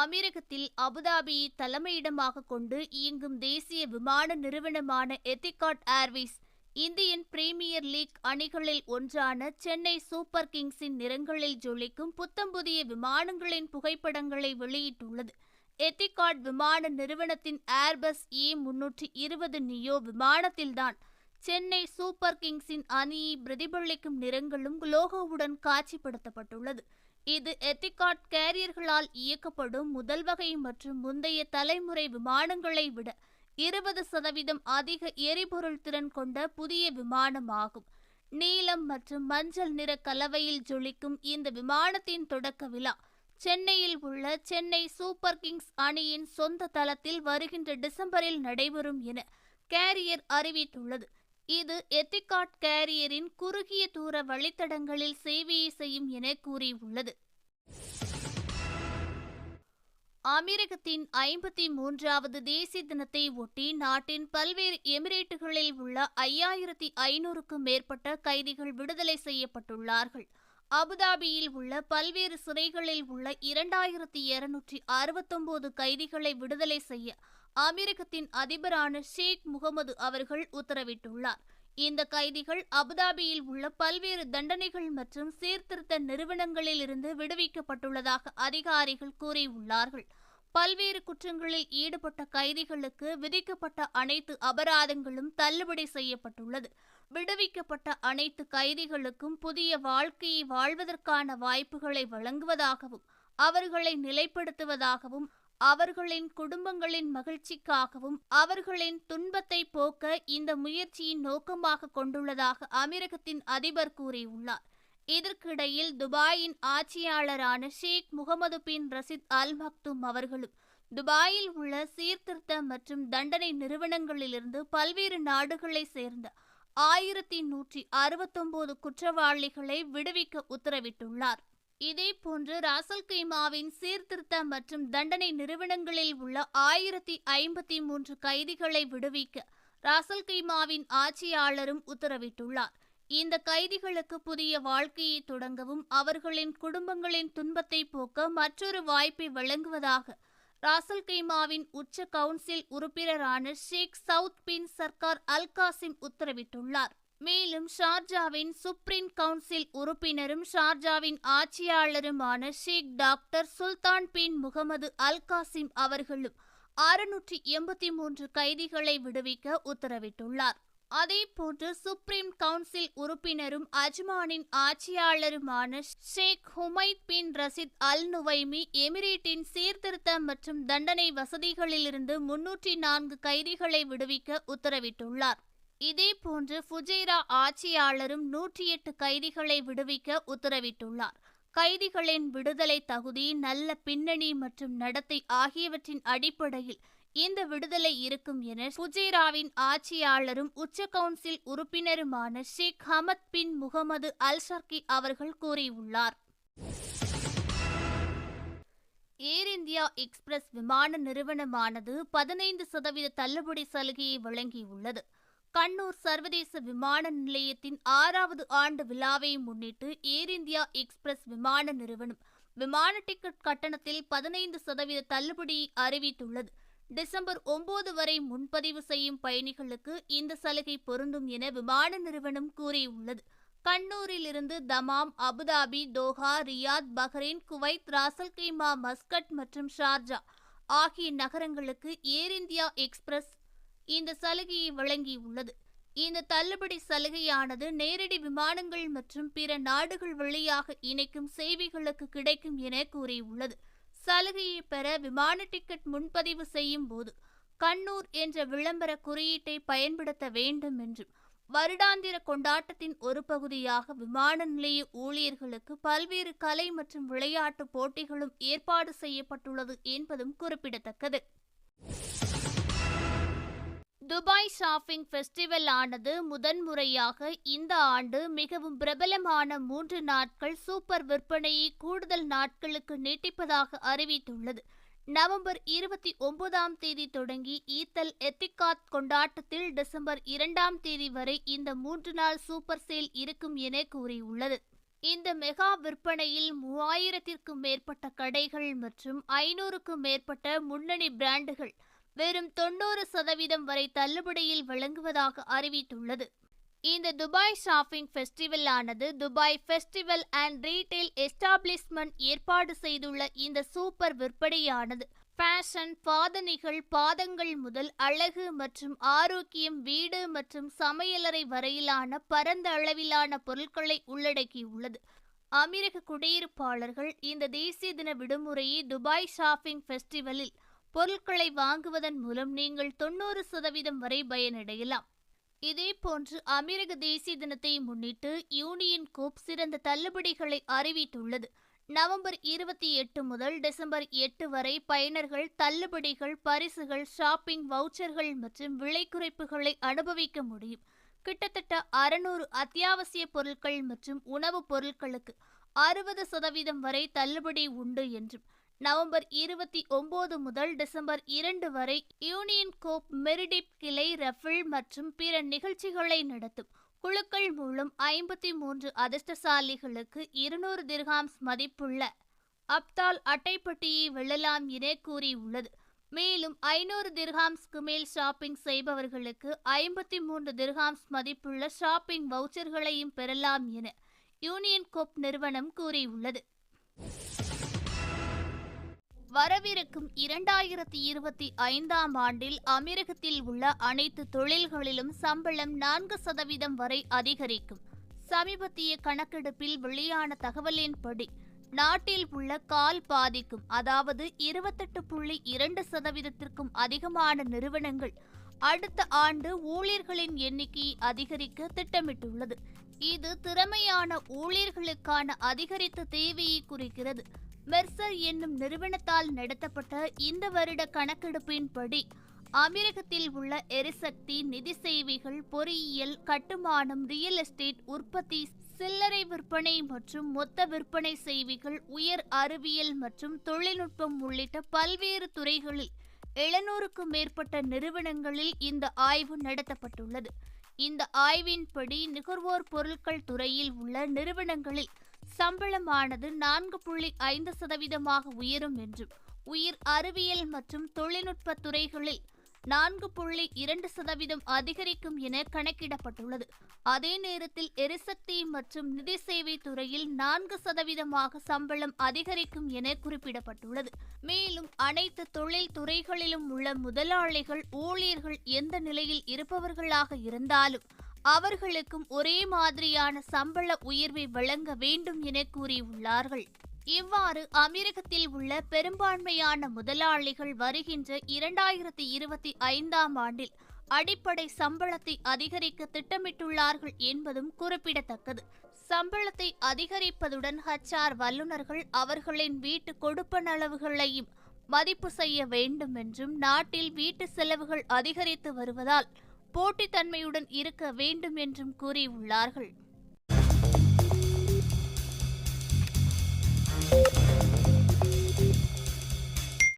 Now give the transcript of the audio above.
அமீரகத்தில் அபுதாபியை தலைமையிடமாக கொண்டு இயங்கும் தேசிய விமான நிறுவனமான எத்திகாட் ஏர்வேஸ் இந்தியன் பிரீமியர் லீக் அணிகளில் ஒன்றான சென்னை சூப்பர் கிங்ஸின் நிறங்களில் ஜொலிக்கும் புத்தம்புதிய விமானங்களின் புகைப்படங்களை வெளியிட்டுள்ளது. எத்திகாட் விமான நிறுவனத்தின் ஏர்பஸ் ஏ முன்னூற்றி இருபது நியோ விமானத்தில்தான் சென்னை சூப்பர் கிங்ஸின் அணியை பிரதிபலிக்கும் நிறங்களும் லோகோவுடன் காட்சிப்படுத்தப்பட்டுள்ளது. இது எத்திகாட் கேரியர்களால் இயக்கப்படும் முதல் வகை மற்றும் முந்தைய தலைமுறை விமானங்களை விட இருபது சதவீதம் அதிக எரிபொருள் திறன் கொண்ட புதிய விமானமாகும். நீலம் மற்றும் மஞ்சள் நிற கலவையில் ஜொலிக்கும் இந்த விமானத்தின் தொடக்க விழா சென்னையில் உள்ள சென்னை சூப்பர் கிங்ஸ் அணியின் சொந்த தளத்தில் வருகின்ற டிசம்பரில் நடைபெறும் என கேரியர் அறிவித்துள்ளது. இது எத்திகாட் கேரியரின் குறுகிய தூர வழித்தடங்களில் சேவையை செய்யும் என கூறியுள்ளது. அமீரகத்தின் ஐம்பத்தி மூன்றாவது தேசிய தினத்தை ஒட்டி நாட்டின் பல்வேறு எமிரேட்டுகளில் உள்ள ஐயாயிரத்தி ஐநூறுக்கும் மேற்பட்ட கைதிகள் விடுதலை செய்யப்பட்டுள்ளார்கள். அபுதாபியில் உள்ள பல்வேறு சிறைகளில் உள்ள இரண்டாயிரத்தி இருநூற்றி அறுபத்தொன்பது கைதிகளை விடுதலை செய்ய அமெரிக்கத்தின் அதிபரான ஷேக் முகமது அவர்கள் உத்தரவிட்டுள்ளார். இந்த கைதிகள் அபுதாபியில் உள்ள பல்வேறு தண்டனைகள் மற்றும் சீர்திருத்த நிறுவனங்களில் இருந்து விடுவிக்கப்பட்டுள்ளதாக அதிகாரிகள் கூறியுள்ளார்கள். பல்வேறு குற்றங்களில் ஈடுபட்ட கைதிகளுக்கு விதிக்கப்பட்ட அனைத்து அபராதங்களும் தள்ளுபடி செய்யப்பட்டுள்ளது. விடுவிக்கப்பட்ட அனைத்து கைதிகளுக்கும் புதிய வாழ்க்கையை வாழ்வதற்கான வாய்ப்புகளை வழங்குவதாகவும் அவர்களை நிலைப்படுத்துவதாகவும் அவர்களின் குடும்பங்களின் மகிழ்ச்சிக்காகவும் அவர்களின் துன்பத்தை போக்க இந்த முயற்சியின் நோக்கமாக கொண்டுள்ளதாக அமீரகத்தின் அதிபர் கூறியுள்ளார். இதற்கிடையில் துபாயின் ஆட்சியாளரான ஷேக் முகமது பின் ரசித் அல் மக்தும் அவர்களும் துபாயில் உள்ள சீர்திருத்த மற்றும் தண்டனை நிறுவனங்களிலிருந்து பல்வேறு நாடுகளை சேர்ந்த ஆயிரத்தி நூற்றி அறுபத்தொன்பது குற்றவாளிகளை விடுவிக்க உத்தரவிட்டுள்ளார். இதேபோன்று ராசல் கைமாவின் சீர்திருத்த மற்றும் தண்டனை நிறுவனங்களில் உள்ள ஆயிரத்தி ஐம்பத்தி மூன்று கைதிகளை விடுவிக்க ராசல் கைமாவின் ஆட்சியாளரும் உத்தரவிட்டுள்ளார். இந்த கைதிகளுக்கு புதிய வாழ்க்கையை தொடங்கவும் அவர்களின் குடும்பங்களின் துன்பத்தை போக்க மற்றொரு வாய்ப்பை வழங்குவதாக ராசல் கைமாவின் உச்ச கவுன்சில் உறுப்பினரான Sheikh Saud bin Saqr al Qasim உத்தரவிட்டுள்ளார். மேலும் ஷார்ஜாவின் சுப்ரீம் கவுன்சில் உறுப்பினரும் ஷார்ஜாவின் ஆட்சியாளருமான Sheikh doctor Sultan bin Mohammed Al Qasim அவர்களும் அறுநூற்றி எண்பத்தி மூன்று கைதிகளை விடுவிக்க உத்தரவிட்டுள்ளார். அதேபோன்று சுப்ரீம் கவுன்சில் உறுப்பினரும் அஜ்மானின் ஆட்சியாளருமான ஷேக் ஹுமைத் பின் ரசித் அல் நுவைமி எமிரேட்டின் சீர்திருத்தம் மற்றும் தண்டனை வசதிகளிலிருந்து முன்னூற்றி நான்கு கைதிகளை விடுவிக்க உத்தரவிட்டுள்ளார். இதேபோன்று ஃபுஜைரா ஆட்சியாளரும் நூற்றி எட்டு கைதிகளை விடுவிக்க உத்தரவிட்டுள்ளார். கைதிகளின் விடுதலை தகுதி நல்ல பின்னணி மற்றும் நடத்தை ஆகியவற்றின் அடிப்படையில் இந்த விடுதலை இருக்கும் என ஃபுஜைராவின் ஆட்சியாளரும் உச்ச கவுன்சில் உறுப்பினருமான ஷேக் ஹமத் பின் முகமது அல் ஷர்கி அவர்கள் கூறியுள்ளார். ஏர் இந்தியா எக்ஸ்பிரஸ் விமான நிறுவனமானது பதினைந்து சதவீத தள்ளுபடி சலுகையை வழங்கியுள்ளது. கண்ணூர் சர்வதேச விமான நிலையத்தின் ஆறாவது ஆண்டு விழாவை முன்னிட்டு ஏர் இந்தியா எக்ஸ்பிரஸ் விமான நிறுவனம் விமான டிக்கெட் கட்டணத்தில் பதினைந்து சதவீத தள்ளுபடியை அறிவித்துள்ளது. டிசம்பர் ஒன்பது வரை முன்பதிவு செய்யும் பயணிகளுக்கு இந்த சலுகை பொருந்தும் என விமான நிறுவனம் கூறியுள்ளது. கண்ணூரிலிருந்து Dammam Abu Dhabi Doha Riyadh Bahrain Kuwait Ras Al Khaimah Muscat மற்றும் ஷார்ஜா ஆகிய நகரங்களுக்கு ஏர் இந்தியா எக்ஸ்பிரஸ் இந்த சலுகையை வழங்கியுள்ளது. இந்த தள்ளுபடி சலுகையானது நேரடி விமானங்கள் மற்றும் பிற நாடுகள் வழியாக இணைக்கும் சேவைகளுக்கு கிடைக்கும் என கூறியுள்ளது. சலுகையை பெற விமான டிக்கெட் முன்பதிவு செய்யும் போது கண்ணூர் என்ற விளம்பர குறியீட்டை பயன்படுத்த வேண்டும் என்றும் வருடாந்திர கொண்டாட்டத்தின் ஒரு பகுதியாக விமான நிலைய ஊழியர்களுக்கு பல்வேறு கலை மற்றும் விளையாட்டு போட்டிகளும் ஏற்பாடு செய்யப்பட்டுள்ளது என்பதும் குறிப்பிடத்தக்கது. துபாய் ஷாப்பிங் ஃபெஸ்டிவல் ஆனது முதன்முறையாக இந்த ஆண்டு மிகவும் பிரபலமான மூன்று நாட்கள் சூப்பர் விற்பனையை கூடுதல் நாட்களுக்கு நீட்டிப்பதாக அறிவித்துள்ளது. நவம்பர் இருபத்தி ஒன்பதாம் தேதி தொடங்கி ஈத்தல் எத்திகாத் கொண்டாட்டத்தில் டிசம்பர் இரண்டாம் தேதி வரை இந்த மூன்று நாள் சூப்பர் சேல் இருக்கும் என கூறியுள்ளது. இந்த மெகா விற்பனையில் மூவாயிரத்திற்கும் மேற்பட்ட கடைகள் மற்றும் ஐநூறுக்கும் மேற்பட்ட முன்னணி பிராண்டுகள் வெறும் தொண்ணூறு சதவீதம் வரை தள்ளுபடியில் வழங்குவதாக அறிவித்துள்ளது. இந்த துபாய் ஷாப்பிங் ஃபெஸ்டிவல் ஆனது Dubai festival and retail establishment ஏற்பாடு செய்துள்ள இந்த சூப்பர் விற்பனையானது. ஃபேஷன் பாதணிகள் பாதங்கள் முதல் அழகு மற்றும் ஆரோக்கியம் வீடு மற்றும் சமையலறை வரையிலான பரந்த அளவிலான பொருட்களை உள்ளடக்கியுள்ளது. அமீரக குடியிருப்பாளர்கள் இந்த தேசிய தின விடுமுறையை துபாய் ஷாப்பிங் ஃபெஸ்டிவலில் பொருட்களை வாங்குவதன் மூலம் நீங்கள் தொண்ணூறு சதவீதம் வரை பயனடையலாம். இதேபோன்று அமீரக தேசிய தினத்தை முன்னிட்டு யூனியன் கோப் சிறந்த தள்ளுபடிகளை அறிவித்துள்ளது. நவம்பர் இருபத்தி எட்டு முதல் டிசம்பர் எட்டு வரை பயனர்கள் தள்ளுபடிகள் பரிசுகள் ஷாப்பிங் வவுச்சர்கள் மற்றும் விலை குறைப்புகளை அனுபவிக்க முடியும். கிட்டத்தட்ட அறுநூறு அத்தியாவசிய பொருட்கள் மற்றும் உணவுப் பொருட்களுக்கு அறுபது சதவீதம் வரை தள்ளுபடி உண்டு என்றும் நவம்பர் இருபத்தி ஒன்பது முதல் டிசம்பர் இரண்டு வரை யூனியன் கோப் மெரிடிப் கிளை ரஃபிள் மற்றும் பிற நிகழ்ச்சிகளை நடத்தும். குழுக்கள் மூலம் ஐம்பத்தி மூன்று அதிர்ஷ்டசாலிகளுக்கு இருநூறு திர்ஹாம்ஸ் மதிப்புள்ள அப்தால் அட்டைப்பட்டியை வெல்லலாம் என கூறியுள்ளது. மேலும் ஐநூறு திர்ஹாம்ஸ்க்கு மேல் ஷாப்பிங் செய்பவர்களுக்கு ஐம்பத்தி மூன்று திர்ஹாம்ஸ் மதிப்புள்ள ஷாப்பிங் வவுச்சர்களையும் பெறலாம் என யூனியன் கோப் நிறுவனம் கூறியுள்ளது. வரவிருக்கும் இரண்டாயிரத்தி இருபத்தி ஐந்தாம் ஆண்டில் அமீரகத்தில் உள்ள அனைத்து தொழில்களிலும் சம்பளம் நான்கு சதவீதம் வரை அதிகரிக்கும். சமீபத்திய கணக்கெடுப்பில் வெளியான தகவலின்படி நாட்டில் உள்ள கால் பாதிக்கும் அதாவது இருபத்தெட்டு புள்ளி இரண்டு சதவீதத்திற்கும் அதிகமான நிறுவனங்கள் அடுத்த ஆண்டு ஊழியர்களின் எண்ணிக்கையை அதிகரிக்க திட்டமிட்டுள்ளது. இது திறமையான ஊழியர்களுக்கான அதிகரித்த தேவையை குறிக்கிறது. மெர்சர் என்னும் நிறுவனத்தால் நடத்தப்பட்ட இந்த வருட கணக்கெடுப்பின்படி அமீரகத்தில் உள்ள எரிசக்தி நிதி சேவைகள் பொறியியல் கட்டுமானம் ரியல் எஸ்டேட் உற்பத்தி சில்லறை விற்பனை மற்றும் மொத்த விற்பனை சேவைகள் உயர் அறிவியல் மற்றும் தொழில்நுட்பம் உள்ளிட்ட பல்வேறு துறைகளில் எழுநூறுக்கும் மேற்பட்ட நிறுவனங்களில் இந்த ஆய்வு நடத்தப்பட்டுள்ளது. இந்த ஆய்வின்படி நுகர்வோர் பொருட்கள் துறையில் உள்ள நிறுவனங்களில் சம்பளமானது நான்கு புள்ளி ஐந்து சதவீதமாக உயரும் என்றும் உயிர் அறிவியல் மற்றும் தொழில்நுட்ப துறைகளில் நான்கு புள்ளி இரண்டு சதவீதம் அதிகரிக்கும் என கணக்கிடப்பட்டுள்ளது. அதே நேரத்தில் எரிசக்தி மற்றும் நிதி சேவை துறையில் நான்கு சதவீதமாக சம்பளம் அதிகரிக்கும் என குறிப்பிடப்பட்டுள்ளது. மேலும் அனைத்து தொழில் துறைகளிலும் உள்ள முதலாளிகள் ஊழியர்கள் எந்த நிலையில் இருப்பவர்களாக இருந்தாலும் அவர்களுக்கும் ஒரே மாதிரியான சம்பள உயர்வை வழங்க வேண்டும் என கூறியுள்ளார்கள். இவ்வாறு அமெரிக்கத்தில் உள்ள பெரும்பான்மையான முதலாளிகள் வருகின்ற இரண்டாயிரத்தி இருபத்தி ஐந்தாம் ஆண்டில் அடிப்படை சம்பளத்தை அதிகரிக்க திட்டமிட்டுள்ளார்கள் என்பதும் குறிப்பிடத்தக்கது. சம்பளத்தை அதிகரிப்பதுடன் ஹச்ஆர் வல்லுநர்கள் அவர்களின் வீட்டு கொடுப்பனளவுகளையும் மதிப்பு செய்ய வேண்டும் என்றும் நாட்டில் வீட்டு செலவுகள் அதிகரித்து வருவதால் போட்டித்தன்மையுடன் இருக்க வேண்டும் என்றும் கூறியுள்ளார்கள்.